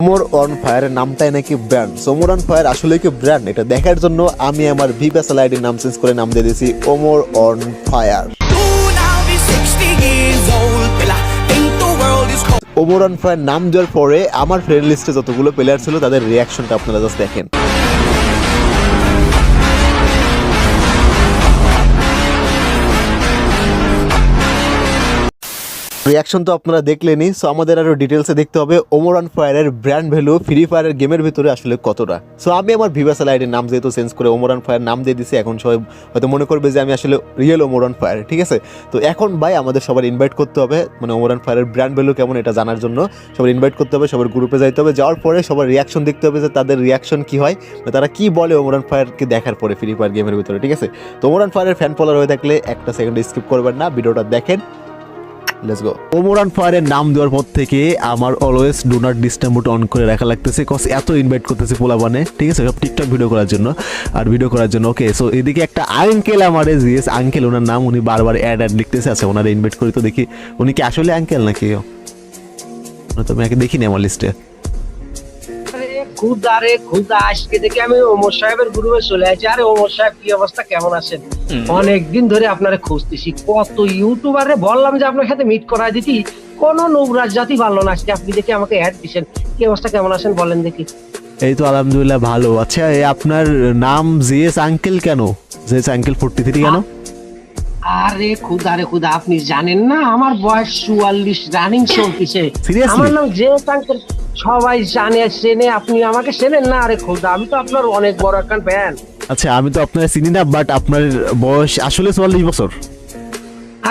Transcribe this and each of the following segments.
Omar on ফায়ারের নামটাই নাকি ব্র্যান্ড সোমর অন ফায়ার আসলে কি ব্র্যান্ড এটা দেখার জন্য আমি আমার ভিপাসাল আইডির নাম চেঞ্জ করে নাম দিয়ে দিয়েছি Omar on fire Soon I'll be 60 years old. Well, I think the world is cold. Omar on fire নাম দেওয়ার পরে আমার ফ্রেন্ড লিস্টে যতগুলো প্লেয়ার ছিল তাদের রিয়াকশনটা আপনারা জাস্ট দেখেন রিয়াকশন তো আপনারা দেখলেনই সো আমাদের আরও ডিটেলসে দেখতে হবে ওমরান ফায়ারের ব্র্যান্ড ভ্যালু ফ্রি ফায়ারের গেমের ভিতরে আসলে কতটা। সো আমি আমার ভিভাসাল আইডির নাম যেহেতু চেঞ্জ করে ওমরান ফায়ার নাম দিয়ে দিছি, এখন সবাই হয়তো মনে করবে যে আমি আসলে রিয়েল ওমরান ফায়ার ঠিক আছে? তো এখন ভাই আমাদের সবার ইনভাইট করতে হবে মানে ওমরান ফায়ারের ব্র্যান্ড ভ্যালু কেমন এটা জানার জন্য। সবার ইনভাইট করতে হবে, সবার গ্রুপে যাইতে হবে, যাওয়ার পরে সবার রিয়াকশন দেখতে হবে যে তাদের রিয়াকশন কি হয় তারা কি বলে ওমরান ফায়ারকে দেখার পরে ফ্রি ফায়ার গেমের ভিতরে, ঠিক আছে? তো ওমরান ফায়ারের ফ্যান ফলোয়ার হয়ে থাকলে একটা সেকেন্ড স্কিপ করবেন না, ভিডিওটা দেখেন। লেটস গো ওমরান ফায়ারের নাম দেওয়ার পর থেকে আমার always do not disturb on করে রাখা লাগতেছে কজ এত ইনভাইট করতেছে পোলাবানে ঠিক আছে, সব টিকটক ভিডিও করার জন্য। আর ভিডিও করার জন্য ওকে সো এদিকে একটা আঙ্কেল আমার জিএস আঙ্কেল ওনার নাম উনি বারবার অ্যাড অ্যাড লিখতেছে আছে ওনারা ইনভাইট করি তো দেখি, উনি কি আসলে আঙ্কেল নাকি? তো আমি আগে দেখিনি আমার লিস্টে আরে খুদা আজকে থেকে আমি ওমর সাহেবের গ্রুপে চলে আসছি আরে ওমর সাহেব কি অবস্থা? কেমন আছেন? অনেকদিন ধরে আপনারে খুঁজতেছি। কত ইউটিউবারে বললাম যে আপনার সাথে মিট করা দিতি। কোন নোংরাজ জাতি ভালো না আজকে। আপনি দেখে আমাকে অ্যাড দিছেন। কি অবস্থা? কেমন আছেন? বলেন দেখি। এই তো আলহামদুলিল্লাহ ভালো। আচ্ছা এই আপনার নাম জিএস আঙ্কেল কেন? জিএস আঙ্কেল ফোর্টি থ্রি কেন আরে খুদা রে খুদা আপনি জানেন না আমার বয়স চুয়াল্লিশ রানিং চলতেছে? আমার নাম যে আঙ্কেল। সবাই জানে চেনে আপনি আমাকে চেনেন না? আরে খুদা আমি তো আপনার অনেক বড় একটা ফ্যান আচ্ছা আমি তো আপনার চিনি না বাট আপনার বয়স আসলে চুয়াল্লিশ বছর।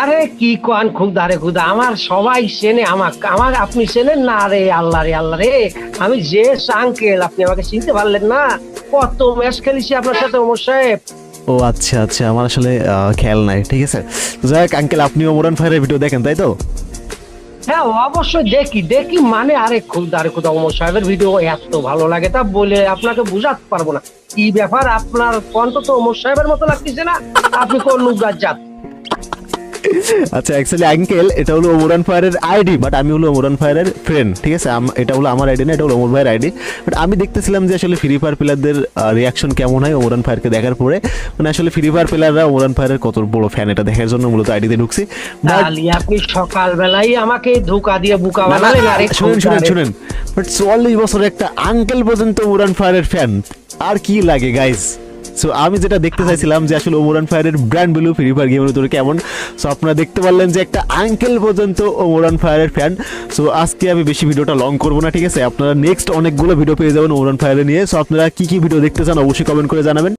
আরে কি কোয়ান খুদা রে খুদা আমার সবাই চেনে আমাকে আমার আপনি চেনেন না? রে আল্লাহ রে আল্লাহ রে আমি যে আঙ্কেল আপনি আমাকে চিনতে পারলেন না? কত ম্যাচ খেলেছি আপনার সাথে ওমর সাহেব। ও আচ্ছা আচ্ছা আমার আসলে খেয়াল নাই ঠিক আছে? যাই হোক আঙ্কেল আপনি ওমরান ফায়ারের ভিডিও দেখেন তাই তো? হ্যাঁ অবশ্যই দেখি দেখি মানে আরে খুদা রে খুদা ওমর সাহেবের ভিডিও এত ভালো লাগে, তা বলে আপনাকে বুঝাতে পারব না। কি ব্যাপার? আপনার কণ্ঠ তো অমর সাহেবের মতো লাগতেছে না? আপনি কোন নুগার জাত? আচ্ছা অ্যাকচুয়ালি আঙ্কেল এটা হলো ওমরান ফায়ারের আইডি বাট আমি হলো ওমরান ফায়ারের ফ্রেন্ড ঠিক আছে? এটা হলো আমার আইডি না এটা হলো ওমর ভাইয়ের আইডি বাট আমি দেখতেছিলাম যে আসলে ফ্রি ফায়ার প্লেয়ারদের রিয়াকশন কেমন হয় ওমরান ফায়ারকে দেখার পরে। মানে আসলে ফ্রি ফায়ার প্লেয়াররা ওমরান ফায়ারের কত বড় ফ্যান এটা দেখার জন্য মূলত আইডিতে ঢুকছি। আপনি সকাল বেলায় আমাকে ধোকা দিয়ে বুকা বানালেন আরে শুনেন শুনেন শুনেন। বাট চুয়াল্লিশ বছরের একটা আঙ্কেল পর্যন্ত ওমরান ফায়ারের ফ্যান আর কি লাগে গাইস সো আমি যেটা দেখতে চাইছিলাম যে আসলে ওমরান ফায়ারের ব্র্যান্ড ভ্যালু ফ্রি ফায়ার গেমের ভিতরে কেমন? সো আপনারা দেখতে পারলেন যে একটা আঙ্কেল পর্যন্ত ওমরান ফায়ারের ফ্যান সো আজকে আমি বেশি ভিডিওটা লং করব না, ঠিক আছে? আপনারা নেক্সট অনেকগুলো ভিডিও পেয়ে যাবেন ওমরান ফায়ারে নিয়ে। সো আপনারা কি কি ভিডিও দেখতে চান অবশ্যই কমেন্ট করে জানাবেন।